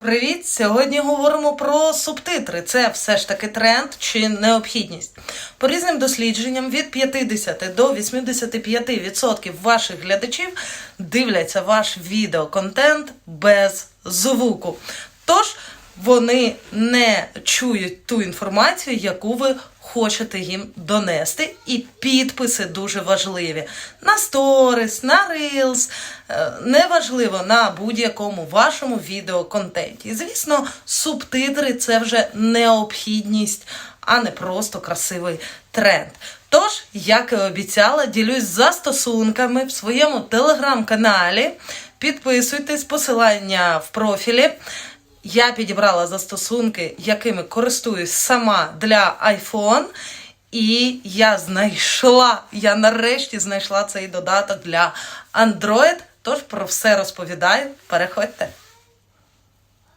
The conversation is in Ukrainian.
Привіт! Сьогодні говоримо про субтитри. Це все ж таки тренд чи необхідність. По різним дослідженням від 50 до 85% ваших глядачів дивляться ваш відеоконтент без звуку. Тож вони не чують ту інформацію, яку ви хочете їм донести. І підписи дуже важливі. На сторіс, на Reels, е, неважливо на будь-якому вашому відеоконтенті. І, звісно, субтитри це вже необхідність, а не просто красивий тренд. Тож, як і обіцяла, ділюсь застосунками в своєму телеграм-каналі. Підписуйтесь, посилання в профілі. Я підібрала застосунки, якими користуюсь сама для iPhone. І я знайшла, я нарешті знайшла цей додаток для Android. Тож про все розповідаю. Переходьте.